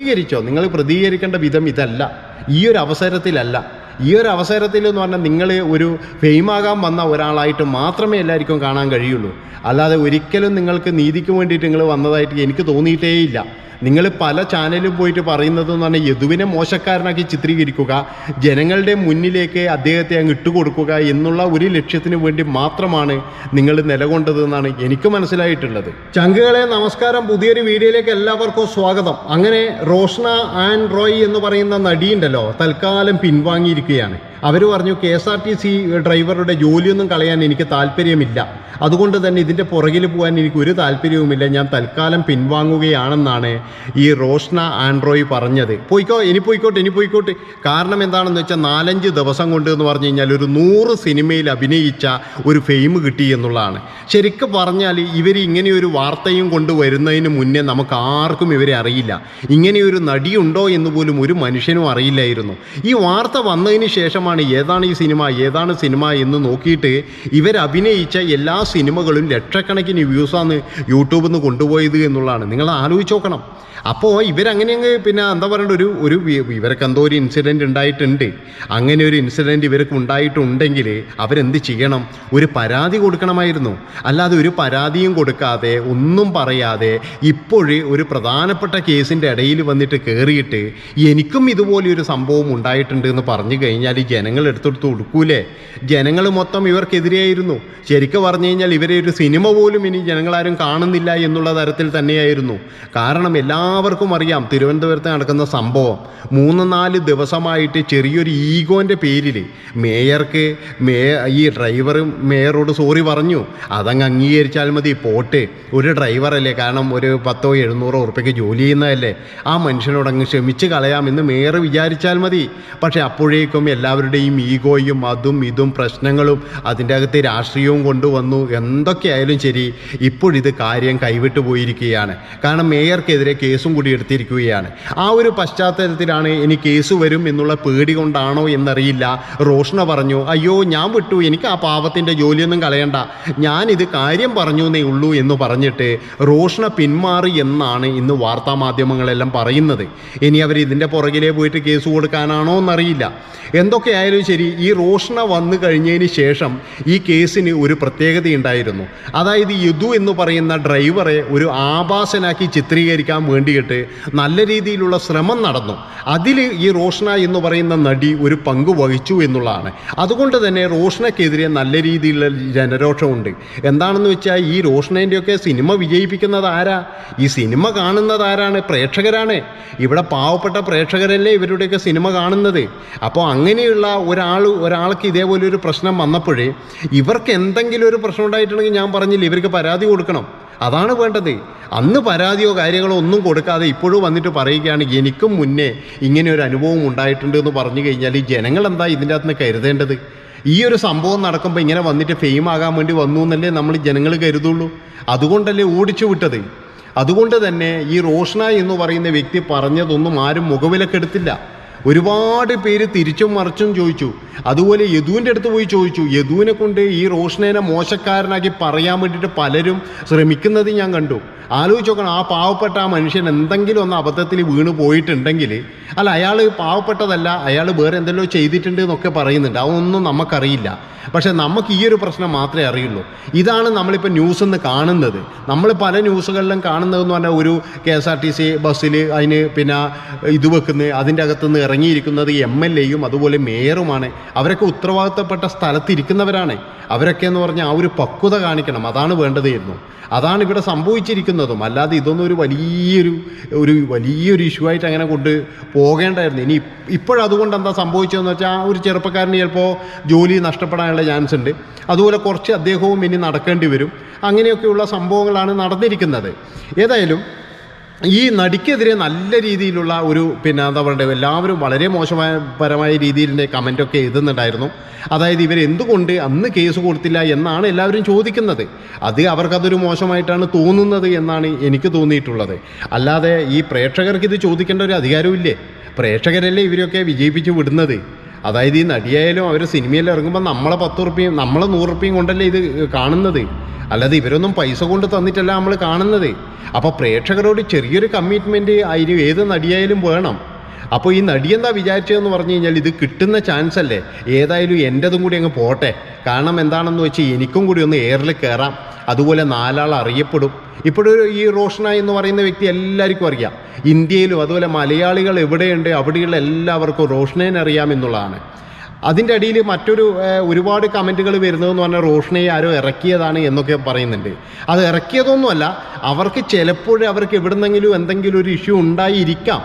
പ്രതികരിച്ചോ? നിങ്ങൾ പ്രതികരിക്കേണ്ട വിധം ഇതല്ല. ഈ ഒരു അവസരത്തിലല്ല. ഈ ഒരു അവസരത്തിൽ എന്ന് പറഞ്ഞാൽ നിങ്ങൾ ഒരു ഫെയിമാകാൻ വന്ന ഒരാളായിട്ട് മാത്രമേ എല്ലാവർക്കും കാണാൻ കഴിയുള്ളൂ. അല്ലാതെ ഒരിക്കലും നിങ്ങൾക്ക് നീതിക്ക് വേണ്ടിയിട്ട് നിങ്ങൾ വന്നതായിട്ട് എനിക്ക് തോന്നിയിട്ടേയില്ല. നിങ്ങൾ പല ചാനലിലും പോയിട്ട് പറയുന്നത് എന്ന് പറഞ്ഞാൽ യദുവിനെ മോശക്കാരനാക്കി ചിത്രീകരിക്കുക ജനങ്ങളുടെ മുന്നിലേക്ക് അദ്ദേഹത്തെ അങ്ങ് ഇട്ടുകൊടുക്കുക എന്നുള്ള ഒരു ലക്ഷ്യത്തിന് വേണ്ടി മാത്രമാണ് നിങ്ങൾ നിലകൊണ്ടതെന്നാണ് എനിക്ക് മനസ്സിലായിട്ടുള്ളത്. ചങ്കുകളെ നമസ്കാരം പുതിയൊരു വീഡിയോയിലേക്ക് എല്ലാവർക്കും സ്വാഗതം. അങ്ങനെ റോഷ്ന ആൻഡ് റോയ് എന്ന് പറയുന്ന നടിയുണ്ടല്ലോ തൽക്കാലം പിൻവാങ്ങിയിരിക്കുകയാണ്. അവർ പറഞ്ഞു K S R T C ഡ്രൈവറുടെ ജോലിയൊന്നും കളയാൻ എനിക്ക് താല്പര്യമില്ല. അതുകൊണ്ട് തന്നെ ഇതിന്റെ പുറകിൽ പോകാൻ എനിക്ക് ഒരു താല്പര്യവുമില്ല. ഞാൻ തൽക്കാലം പിൻവാങ്ങുകയാണെന്നാണ് ഈ റോഷ്ന ആൻഡ്രോയ് പറഞ്ഞത്. പോയിക്കോ ഇനി പോയിക്കോട്ടെ ഇനി പോയിക്കോട്ടെ. കാരണം എന്താണെന്ന് വെച്ചാൽ നാലഞ്ച് ദിവസം കൊണ്ട് എന്ന് പറഞ്ഞു കഴിഞ്ഞാൽ ഒരു നൂറ് സിനിമയിൽ അഭിനയിച്ച ഒരു ഫെയിം കിട്ടി എന്നുള്ളതാണ്. ശരിക്കും പറഞ്ഞാൽ ഇവർ ഇങ്ങനെയൊരു വാർത്തയും കൊണ്ട് വരുന്നതിന് മുന്നേ നമുക്ക് ആർക്കും ഇവരെ അറിയില്ല. ഇങ്ങനെയൊരു നടിയുണ്ടോ എന്ന് പോലും ഒരു മനുഷ്യനും അറിയില്ലായിരുന്നു. ഈ വാർത്ത വന്നതിന് ശേഷമാണ് ഏതാണ് ഈ സിനിമ? ഏതാണ് സിനിമ എന്ന് നോക്കിയിട്ട് ഇവർ അഭിനയിച്ച എല്ലാ സിനിമകളും ലക്ഷക്കണക്കിന് വ്യൂസാണ് യൂട്യൂബിൽ നിന്ന് കൊണ്ടുപോയത് എന്നുള്ളതാണ്. നിങ്ങൾ ആലോചിച്ച് നോക്കണം. അപ്പോൾ ഇവരങ്ങനെ അങ്ങ് പിന്നെ എന്താ പറയണ്ട ഒരു ഒരു ഇവർക്ക് എന്തോ ഒരു ഇൻസിഡന്റ് ഉണ്ടായിട്ടുണ്ട്. അങ്ങനെ ഒരു ഇൻസിഡന്റ് ഇവർക്ക് ഉണ്ടായിട്ടുണ്ടെങ്കിൽ അവരെന്ത് ചെയ്യണം? ഒരു പരാതി കൊടുക്കണമായിരുന്നു. അല്ലാതെ ഒരു പരാതിയും കൊടുക്കാതെ ഒന്നും പറയാതെ ഇപ്പോഴേ ഒരു പ്രധാനപ്പെട്ട കേസിന്റെ ഇടയിൽ വന്നിട്ട് കയറിയിട്ട് എനിക്കും ഇതുപോലെ ഒരു സംഭവം ഉണ്ടായിട്ടുണ്ട് എന്ന് പറഞ്ഞു കഴിഞ്ഞാൽ ജനങ്ങൾ എടുത്തെടുത്ത് കൊടുക്കൂലേ ജനങ്ങൾ മൊത്തം ഇവർക്കെതിരെയായിരുന്നു. ശരിക്കും പറഞ്ഞു കഴിഞ്ഞാൽ ഇവരെ ഒരു സിനിമ പോലും ഇനി ജനങ്ങളാരും കാണുന്നില്ല എന്നുള്ള തരത്തിൽ തന്നെയായിരുന്നു. കാരണം എല്ലാവർക്കും അറിയാം തിരുവനന്തപുരത്ത് നടക്കുന്ന സംഭവം. മൂന്ന് നാല് ദിവസമായിട്ട് ചെറിയൊരു ഈഗോന്റെ പേരിൽ മേയർക്ക് മേ ഈ ഡ്രൈവറും മേയറോട് സോറി പറഞ്ഞു. അതങ്ങ് അംഗീകരിച്ചാൽ മതി പോട്ടെ. ഒരു ഡ്രൈവറല്ലേ കാരണം ഒരു പത്തോ എഴുന്നൂറോ ഉറുപ്പ്യക്ക് ജോലി ചെയ്യുന്നതല്ലേ? ആ മനുഷ്യനോട് അങ്ങ് ക്ഷമിച്ച് കളയാമെന്ന് മേയർ വിചാരിച്ചാൽ മതി. പക്ഷേ അപ്പോഴേക്കും എല്ലാവരുടെയും ഈഗോയും അതും ഇതും പ്രശ്നങ്ങളും അതിന്റെ അകത്ത് രാഷ്ട്രീയവും കൊണ്ടുവന്നു. എന്തൊക്കെയായാലും ശരി ഇപ്പോഴിത് കാര്യം കൈവിട്ടു പോയിരിക്കുകയാണ്. കാരണം മേയർക്കെതിരെ കേസും കൂടി എടുത്തിരിക്കുകയാണ്. ആ ഒരു പശ്ചാത്തലത്തിലാണ് ഇനി കേസ് വരും എന്നുള്ള പേടി കൊണ്ടാണോ എന്നറിയില്ല. റോഷ്ണ പറഞ്ഞു അയ്യോ ഞാൻ വിട്ടു. എനിക്ക് ആ പാവത്തിന്റെ ജോലിയൊന്നും കളയണ്ട. ഞാനിത് കാര്യം പറഞ്ഞു എന്നേ ഉള്ളൂ എന്ന് പറഞ്ഞിട്ട് റോഷ്ണ പിന്മാറി എന്നാണ് ഇന്ന് വാർത്താ മാധ്യമങ്ങളെല്ലാം പറയുന്നത്. ഇനി അവർ ഇതിന്റെ പുറകിലേ പോയിട്ട് കേസ് കൊടുക്കാനാണോ എന്നറിയില്ല. എന്തൊക്കെയായാലും ശരി ഈ റോഷണ വന്നു കഴിഞ്ഞതിന് ശേഷം ഈ കേസിന് ഒരു പ്രത്യേകതയുണ്ടായിരുന്നു. അതായത് യദു എന്ന് പറയുന്ന ഡ്രൈവറെ ഒരു ആഭാസനാക്കി ചിത്രീകരിക്കാൻ വേണ്ടിയിട്ട് നല്ല രീതിയിലുള്ള ശ്രമം നടന്നു. അതിൽ ഈ റോഷണ എന്ന് പറയുന്ന നടി ഒരു പങ്ക് വഹിച്ചു എന്നുള്ളതാണ്. അതുകൊണ്ട് തന്നെ റോഷനക്കെതിരെ നല്ല രീതിയിലുള്ള ജനരോഷമുണ്ട്. എന്താണെന്ന് വെച്ചാൽ ഈ റോഷണേന്റെയൊക്കെ സിനിമ വിജയിപ്പിക്കുന്നത് ആരാ? ഈ സിനിമ കാണുന്നത് ആരാണ്? പ്രേക്ഷകരാണ്. ഇവിടെ പാവപ്പെട്ട പ്രേക്ഷകരല്ലേ ഇവരുടെയൊക്കെ സിനിമ കാണുന്നത്. അപ്പോൾ അങ്ങനെയുള്ള ഒരാൾ ഒരാൾക്ക് ഇതേപോലെ ഒരു പ്രശ്നം വന്നപ്പോഴേ ഇവർക്ക് എന്തെങ്കിലും ഒരു പ്രശ്നം ഉണ്ടായിട്ടുണ്ടെങ്കിൽ ഞാൻ പറഞ്ഞില്ല ഇവർക്ക് പരാതി കൊടുക്കണം. അതാണ് വേണ്ടത്. അന്ന് പരാതിയോ കാര്യങ്ങളോ ഒന്നും കൊടുക്കാതെ ഇപ്പോഴും വന്നിട്ട് പറയുകയാണ് എനിക്കും മുന്നേ ഇങ്ങനെ ഒരു അനുഭവം ഉണ്ടായിട്ടുണ്ട് എന്ന് പറഞ്ഞു കഴിഞ്ഞാൽ ഈ ജനങ്ങൾ എന്താ ഇതിന്റെ അകത്ത് കരുതേണ്ടത്? ഈ ഒരു സംഭവം നടക്കുമ്പോൾ ഇങ്ങനെ വന്നിട്ട് ഫെയിം ആകാൻ വേണ്ടി വന്നു എന്നല്ലേ നമ്മൾ ജനങ്ങൾ കരുതുള്ളൂ? അതുകൊണ്ടല്ലേ ഓടിച്ചു വിട്ടത്? അതുകൊണ്ട് തന്നെ ഈ റോഷന എന്ന് പറയുന്ന വ്യക്തി പറഞ്ഞതൊന്നും ആരും മുഖവിലക്കെടുത്തില്ല. ഒരുപാട് പേര് തിരിച്ചും മറിച്ചും ചോദിച്ചു. അതുപോലെ യദുവിന്റെ അടുത്ത് പോയി ചോദിച്ചു യദുവിനെ കൊണ്ട് ഈ റോഷനേനെ മോശക്കാരനാക്കി പറയാൻ വേണ്ടിയിട്ട് പലരും ശ്രമിക്കുന്നത് ഞാൻ കണ്ടു. ആലോചിച്ച് നോക്കണം ആ പാവപ്പെട്ട ആ മനുഷ്യൻ എന്തെങ്കിലും ഒന്ന് അബദ്ധത്തിൽ വീണ് പോയിട്ടുണ്ടെങ്കിൽ അല്ല അയാൾ പാവപ്പെട്ടതല്ല അയാൾ വേറെ എന്തെല്ലോ ചെയ്തിട്ടുണ്ട് എന്നൊക്കെ പറയുന്നുണ്ട്. അതൊന്നും നമുക്കറിയില്ല. പക്ഷേ നമുക്ക് ഈ ഒരു പ്രശ്നം മാത്രമേ അറിയുള്ളൂ. ഇതാണ് നമ്മളിപ്പോൾ ന്യൂസ് എന്ന് കാണുന്നത്. നമ്മൾ പല ന്യൂസുകളിലും കാണുന്നതെന്ന് പറഞ്ഞാൽ ഒരു K S R T C ബസ്സിൽ അതിന് പിന്നെ ഇത് വെക്കുന്നത് അതിന്റെ അകത്തുനിന്ന് ഇറങ്ങിയിരിക്കുന്നത് എം എൽ എയും അതുപോലെ മേയറുമാണ്. അവരൊക്കെ ഉത്തരവാദിത്തപ്പെട്ട സ്ഥലത്തിരിക്കുന്നവരാണ് അവരൊക്കെ എന്ന് പറഞ്ഞാൽ ആ ഒരു പക്വത കാണിക്കണം. അതാണ് വേണ്ടതായിരുന്നു അതാണ് ഇവിടെ സംഭവിച്ചിരിക്കുന്നതും. അല്ലാതെ ഇതൊന്നും ഒരു വലിയൊരു ഒരു വലിയൊരു ഇഷ്യൂ ആയിട്ട് അങ്ങനെ കൊണ്ട് പോകേണ്ടായിരുന്നു. ഇനി ഇപ്പോഴതുകൊണ്ട് എന്താ സംഭവിച്ചതെന്ന് വെച്ചാൽ ആ ഒരു ചെറുപ്പക്കാരന് ചിലപ്പോൾ ജോലി നഷ്ടപ്പെടാനുള്ള ചാൻസ് ഉണ്ട്. അതുപോലെ കുറച്ച് അദ്ദേഹവും ഇനി നടക്കേണ്ടി വരും. അങ്ങനെയൊക്കെയുള്ള സംഭവങ്ങളാണ് നടന്നിരിക്കുന്നത്. ഏതായാലും ഈ നടിക്കെതിരെ നല്ല രീതിയിലുള്ള ഒരു പിന്നെ എന്താ പറയുക എല്ലാവരും വളരെ മോശമായ പരമായ രീതിയിലെ കമന്റൊക്കെ എഴുതുന്നുണ്ടായിരുന്നു. അതായത് ഇവർ എന്തുകൊണ്ട് അന്ന് കേസ് കൊടുത്തില്ല എന്നാണ് എല്ലാവരും ചോദിക്കുന്നത്. അത് അവർക്കതൊരു മോശമായിട്ടാണ് തോന്നുന്നത് എന്നാണ് എനിക്ക് തോന്നിയിട്ടുള്ളത്. അല്ലാതെ ഈ പ്രേക്ഷകർക്ക് ഇത് ചോദിക്കേണ്ട ഒരു അധികാരമില്ലേ പ്രേക്ഷകരല്ലേ ഇവരൊക്കെ വിജയിപ്പിച്ച് വിടുന്നത്? അതായത് ഈ നടിയായാലും അവർ സിനിമയിൽ ഇറങ്ങുമ്പോൾ നമ്മളെ പത്ത് ഉറുപ്പിയും നമ്മളെ നൂറുപ്യയും കൊണ്ടല്ലേ ഇത് കാണുന്നത്? അല്ലാതെ ഇവരൊന്നും പൈസ കൊണ്ട് തന്നിട്ടല്ല നമ്മൾ കാണുന്നത്. അപ്പോൾ പ്രേക്ഷകരോട് ചെറിയൊരു കമ്മിറ്റ്മെന്റ് ആയിരിക്കും ഏത് നടിയായാലും വേണം. അപ്പോൾ ഈ നടി എന്താ വിചാരിച്ചതെന്ന് പറഞ്ഞു കഴിഞ്ഞാൽ ഇത് കിട്ടുന്ന ചാൻസ് അല്ലേ? ഏതായാലും എന്റെതും കൂടി അങ്ങ് പോട്ടെ. കാരണം എന്താണെന്ന് വെച്ചാൽ എനിക്കും കൂടി ഒന്ന് എയറിൽ കയറാം അതുപോലെ നാലാൾ അറിയപ്പെടും. ഇപ്പോഴൊരു ഈ റോഷന എന്ന് പറയുന്ന വ്യക്തി എല്ലാവർക്കും അറിയാം. ഇന്ത്യയിലും അതുപോലെ മലയാളികൾ എവിടെയുണ്ട്? അവിടെയുള്ള എല്ലാവർക്കും റോഷനേനെ അറിയാമെന്നുള്ളതാണ് അതിന്റെ അടിയിൽ മറ്റൊരു ഒരുപാട് കമന്റുകൾ വരുന്നതെന്ന് പറഞ്ഞാൽ റോഷനെ ആരോ ഇറക്കിയതാണ് എന്നൊക്കെ പറയുന്നുണ്ട്. അത് ഇറക്കിയതൊന്നുമല്ല അവർക്ക് ചിലപ്പോൾ അവർക്ക് എവിടുന്നെങ്കിലും എന്തെങ്കിലും ഒരു ഇഷ്യൂ ഉണ്ടായിരിക്കാം.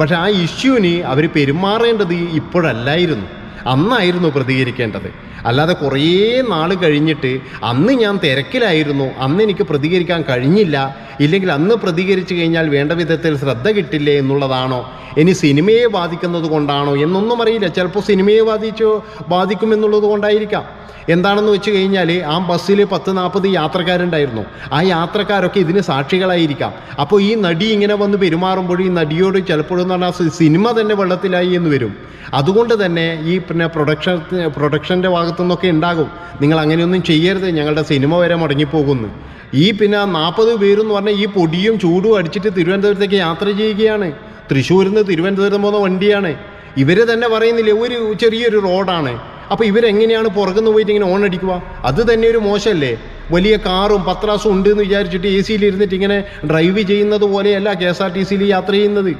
പക്ഷെ ആ ഇഷ്യൂവിന് അവർ പെരുമാറേണ്ടത് ഇപ്പോഴല്ലായിരുന്നു. അന്നായിരുന്നു പ്രതികരിക്കേണ്ടത്. അല്ലാതെ കുറേ നാൾ കഴിഞ്ഞിട്ട് അന്ന് ഞാൻ തിരക്കിലായിരുന്നു. അന്ന് എനിക്ക് പ്രതികരിക്കാൻ കഴിഞ്ഞില്ല. ഇല്ലെങ്കിൽ അന്ന് പ്രതികരിച്ചു കഴിഞ്ഞാൽ വേണ്ട വിധത്തിൽ ശ്രദ്ധ കിട്ടില്ലേ എന്നുള്ളതാണോ? ഇനി സിനിമയെ ബാധിക്കുന്നത് കൊണ്ടാണോ? എന്നൊന്നും അറിയില്ല. ചിലപ്പോൾ സിനിമയെ ബാധിച്ചോ ബാധിക്കുമെന്നുള്ളത് കൊണ്ടായിരിക്കാം. എന്താണെന്ന് വെച്ച് കഴിഞ്ഞാൽ ആ ബസ്സിൽ പത്ത് നാൽപ്പത് യാത്രക്കാരുണ്ടായിരുന്നു. ആ യാത്രക്കാരൊക്കെ ഇതിന് സാക്ഷികളായിരിക്കാം. അപ്പോൾ ഈ നടി ഇങ്ങനെ വന്ന് പെരുമാറുമ്പോഴും ഈ നടിയോട് ചിലപ്പോഴെന്ന് പറഞ്ഞാൽ സിനിമ തന്നെ വെള്ളത്തിലായി എന്ന് വരും. അതുകൊണ്ട് തന്നെ ഈ പിന്നെ പ്രൊഡക്ഷൻ പ്രൊഡക്ഷന്റെ ഭാഗത്തു നിന്നൊക്കെ ഉണ്ടാകും. നിങ്ങൾ അങ്ങനെയൊന്നും ചെയ്യരുത്. ഞങ്ങളുടെ സിനിമ വരെ മുടങ്ങിപ്പോകുന്നു. ഈ പിന്നെ നാൽപ്പത് പേരെന്ന് പറഞ്ഞാൽ ഈ പൊടിയും ചൂടും അടിച്ചിട്ട് തിരുവനന്തപുരത്തേക്ക് യാത്ര ചെയ്യുകയാണ്. തൃശ്ശൂരിൽ നിന്ന് തിരുവനന്തപുരം പോകുന്ന വണ്ടിയാണ്. ഇവർ തന്നെ പറയുന്നില്ലേ ഒരു ചെറിയൊരു റോഡാണ്. അപ്പോൾ ഇവരെങ്ങനെയാണ് പുറകുന്ന് പോയിട്ട് ഇങ്ങനെ ഓൺ അടിക്കുക? അത് തന്നെ ഒരു മോശമല്ലേ? വലിയ കാറും പത്രാസും ഉണ്ട് എന്ന് വിചാരിച്ചിട്ട് എ സിയിൽ ഇരുന്നിട്ട് ഇങ്ങനെ ഡ്രൈവ് ചെയ്യുന്നത് പോലെയല്ല കെ എസ് ആർ ടി സിയിൽ യാത്ര ചെയ്യുന്നത്.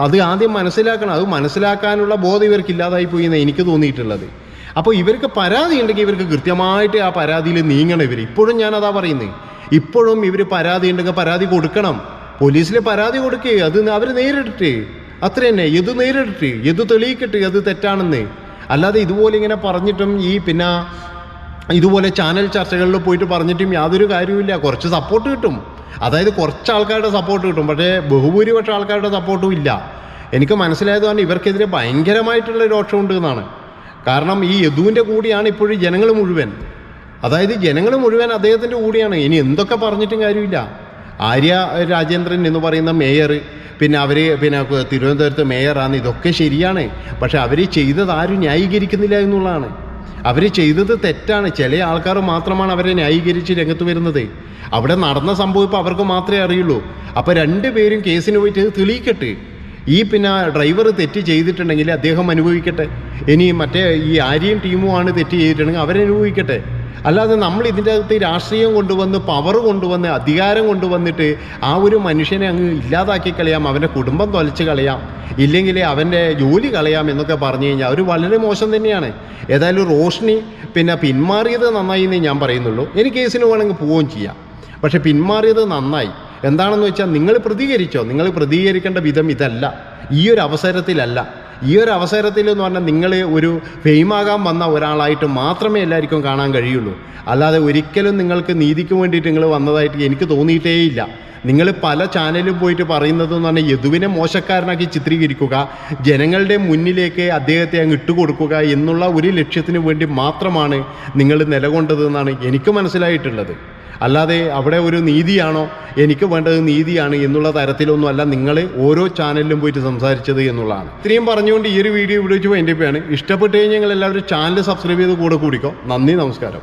അത് ആദ്യം മനസ്സിലാക്കണം. അത് മനസ്സിലാക്കാനുള്ള ബോധം ഇവർക്ക് ഇല്ലാതായി പോയി എന്ന് എനിക്ക് തോന്നിയിട്ടുള്ളത്. അപ്പോൾ ഇവർക്ക് പരാതി ഉണ്ടെങ്കിൽ ഇവർക്ക് കൃത്യമായിട്ട് ആ പരാതിയിൽ നീങ്ങണം ഇവർ. ഇപ്പോഴും ഞാൻ അതാ പറയുന്നത് ഇപ്പോഴും ഇവർ പരാതി ഉണ്ടെങ്കിൽ പരാതി കൊടുക്കണം. പോലീസിൽ പരാതി കൊടുക്കുക അത് അവർ നേരിടട്ടെ. അത്ര തന്നെ. എത് നേരിടട്ടെ. എത് തെളിയിക്കട്ടെ. അത് തെറ്റാണെന്ന്. അല്ലാതെ ഇതുപോലെ ഇങ്ങനെ പറഞ്ഞിട്ടും ഈ പിന്നെ ഇതുപോലെ ചാനൽ ചർച്ചകളിൽ പോയിട്ട് പറഞ്ഞിട്ടും യാതൊരു കാര്യവുമില്ല കുറച്ച് സപ്പോർട്ട് കിട്ടും. അതായത് കുറച്ച് ആൾക്കാരുടെ സപ്പോർട്ട് കിട്ടും. പക്ഷേ ബഹുഭൂരിപക്ഷം ആൾക്കാരുടെ സപ്പോർട്ടും ഇല്ല. എനിക്ക് മനസ്സിലായത് കാരണം ഇവർക്കെതിരെ ഭയങ്കരമായിട്ടുള്ള രോക്ഷമുണ്ട് എന്നാണ് കാരണം ഈ യദുവിന്റെ കൂടിയാണ് ഇപ്പോഴും ജനങ്ങൾ മുഴുവൻ. അതായത് ജനങ്ങൾ മുഴുവൻ അദ്ദേഹത്തിന്റെ കൂടിയാണ്. ഇനി എന്തൊക്കെ പറഞ്ഞിട്ടും കാര്യമില്ല. ആര്യ രാജേന്ദ്രൻ എന്ന് പറയുന്ന മേയർ പിന്നെ അവർ പിന്നെ തിരുവനന്തപുരത്ത് മേയറാണ്. ഇതൊക്കെ ശരിയാണ്. പക്ഷെ അവർ ചെയ്തത് ആരും ന്യായീകരിക്കുന്നില്ല എന്നുള്ളതാണ്. അവർ ചെയ്തത് തെറ്റാണ്. ചില ആൾക്കാർ മാത്രമാണ് അവരെ ന്യായീകരിച്ച് രംഗത്ത് വരുന്നത്. അവിടെ നടന്ന സംഭവം ഇപ്പോൾ അവർക്ക് മാത്രമേ അറിയുള്ളൂ. അപ്പോൾ രണ്ട് പേരും കേസിന് പോയിട്ട് തെളിയിക്കട്ടെ. ഈ പിന്നെ ഡ്രൈവർ തെറ്റ് ചെയ്തിട്ടുണ്ടെങ്കിൽ അദ്ദേഹം അനുഭവിക്കട്ടെ. ഇനി മറ്റേ ഈ ആര്യയും ടീമുമാണ് തെറ്റ് ചെയ്തിട്ടുണ്ടെങ്കിൽ അവരനുഭവിക്കട്ടെ അല്ലാതെ നമ്മൾ ഇതിന്റെ അകത്ത് രാഷ്ട്രീയം കൊണ്ടുവന്ന് പവർ കൊണ്ടുവന്ന് അധികാരം കൊണ്ടുവന്നിട്ട് ആ ഒരു മനുഷ്യനെ അങ്ങ് ഇല്ലാതാക്കി കളയാം അവന്റെ കുടുംബം തൊലച്ച് കളയാം ഇല്ലെങ്കിൽ അവന്റെ ജോലി കളയാം എന്നൊക്കെ പറഞ്ഞു കഴിഞ്ഞാൽ അവർ വളരെ മോശം തന്നെയാണ്. ഏതായാലും റോഷ്നി പിന്നെ പിന്മാറിയത് നന്നായി എന്നേ ഞാൻ പറയുന്നുള്ളൂ. എനിക്ക് കേസിന് വേണമെങ്കിൽ പോവുകയും ചെയ്യാം. പക്ഷെ പിന്മാറിയത് നന്നായി. എന്താണെന്ന് വെച്ചാൽ നിങ്ങൾ പ്രതികരിച്ചോ? നിങ്ങൾ പ്രതികരിക്കേണ്ട വിധം ഇതല്ല. ഈ ഒരു അവസരത്തിലല്ല. ഈ ഒരു അവസരത്തിൽ എന്ന് പറഞ്ഞാൽ നിങ്ങൾ ഒരു ഫെയിമാകാൻ വന്ന ഒരാളായിട്ട് മാത്രമേ എല്ലാവർക്കും കാണാൻ കഴിയുള്ളൂ. അല്ലാതെ ഒരിക്കലും നിങ്ങൾക്ക് നീതിക്ക് വേണ്ടിയിട്ട് നിങ്ങൾ വന്നതായിട്ട് എനിക്ക് തോന്നിയിട്ടേയില്ല. നിങ്ങൾ പല ചാനലിലും പോയിട്ട് പറയുന്നത് എന്ന് പറഞ്ഞാൽ യദുവിനെ മോശക്കാരനാക്കി ചിത്രീകരിക്കുക ജനങ്ങളുടെ മുന്നിലേക്ക് അദ്ദേഹത്തെ അങ്ങ് ഇട്ടുകൊടുക്കുക എന്നുള്ള ഒരു ലക്ഷ്യത്തിന് വേണ്ടി മാത്രമാണ് നിങ്ങൾ നിലകൊണ്ടതെന്നാണ് എനിക്ക് മനസ്സിലായിട്ടുള്ളത്. അല്ലാതെ അവിടെ ഒരു നീതിയാണോ? എനിക്ക് വേണ്ടത് നീതിയാണ് എന്നുള്ള തരത്തിലൊന്നുമല്ല നിങ്ങൾ ഓരോ ചാനലിലും പോയിട്ട് സംസാരിച്ചത് എന്നുള്ളതാണ്. ഇത്രയും പറഞ്ഞുകൊണ്ട് ഈ ഒരു വീഡിയോ ഇവിടെ വെച്ച് വൈൻഡപ്പാണ് ഇഷ്ടപ്പെട്ട് കഴിഞ്ഞാൽ നിങ്ങൾ എല്ലാവരും ചാനൽ സബ്സ്ക്രൈബ് ചെയ്ത് കൂടെ കൂടിക്കോ. നന്ദി നമസ്കാരം.